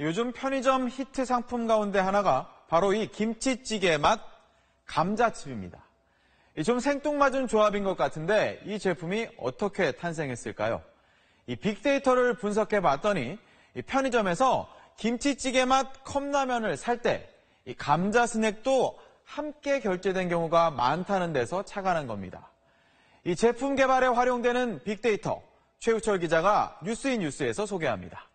요즘 편의점 히트 상품 가운데 하나가 바로 이 김치찌개 맛 감자칩입니다. 이좀 생뚱맞은 조합인 것 같은데 이 제품이 어떻게 탄생했을까요? 이 빅데이터를 분석해 봤더니 이 편의점에서 김치찌개 맛 컵라면을 살 때 이 감자 스낵도 함께 결제된 경우가 많다는 데서 착안한 겁니다. 이 제품 개발에 활용되는 빅데이터 최우철 기자가 뉴스인 뉴스에서 소개합니다.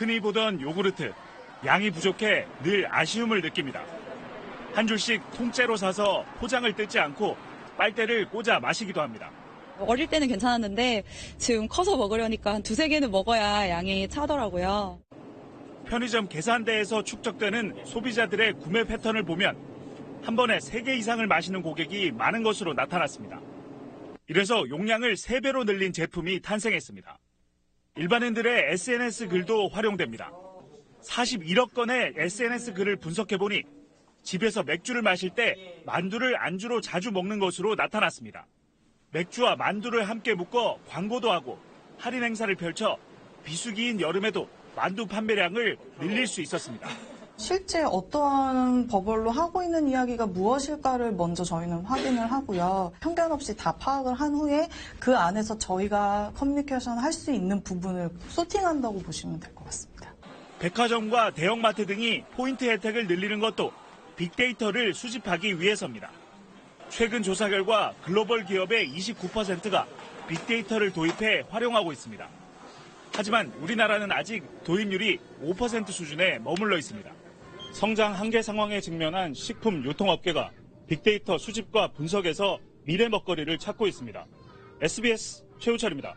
흔히 보던 요구르트 양이 부족해 늘 아쉬움을 느낍니다. 한 줄씩 통째로 사서 포장을 뜯지 않고 빨대를 꽂아 마시기도 합니다. 어릴 때는 괜찮았는데 지금 커서 먹으려니까 한 두세 개는 먹어야 양이 차더라고요. 편의점 계산대에서 축적되는 소비자들의 구매 패턴을 보면 한 번에 3개 이상을 마시는 고객이 많은 것으로 나타났습니다. 이래서 용량을 3배로 늘린 제품이 탄생했습니다. 일반인들의 SNS 글도 활용됩니다. 41억 건의 SNS 글을 분석해보니 집에서 맥주를 마실 때 만두를 안주로 자주 먹는 것으로 나타났습니다. 맥주와 만두를 함께 묶어 광고도 하고 할인 행사를 펼쳐 비수기인 여름에도 만두 판매량을 늘릴 수 있었습니다. 실제 어떠한 버블로 하고 있는 이야기가 무엇일까를 먼저 저희는 확인을 하고요. 편견 없이 다 파악을 한 후에 그 안에서 저희가 커뮤니케이션 할 수 있는 부분을 소팅한다고 보시면 될 것 같습니다. 백화점과 대형마트 등이 포인트 혜택을 늘리는 것도 빅데이터를 수집하기 위해서입니다. 최근 조사 결과 글로벌 기업의 29%가 빅데이터를 도입해 활용하고 있습니다. 하지만 우리나라는 아직 도입률이 5% 수준에 머물러 있습니다. 성장 한계 상황에 직면한 식품 유통업계가 빅데이터 수집과 분석에서 미래 먹거리를 찾고 있습니다. SBS 최우철입니다.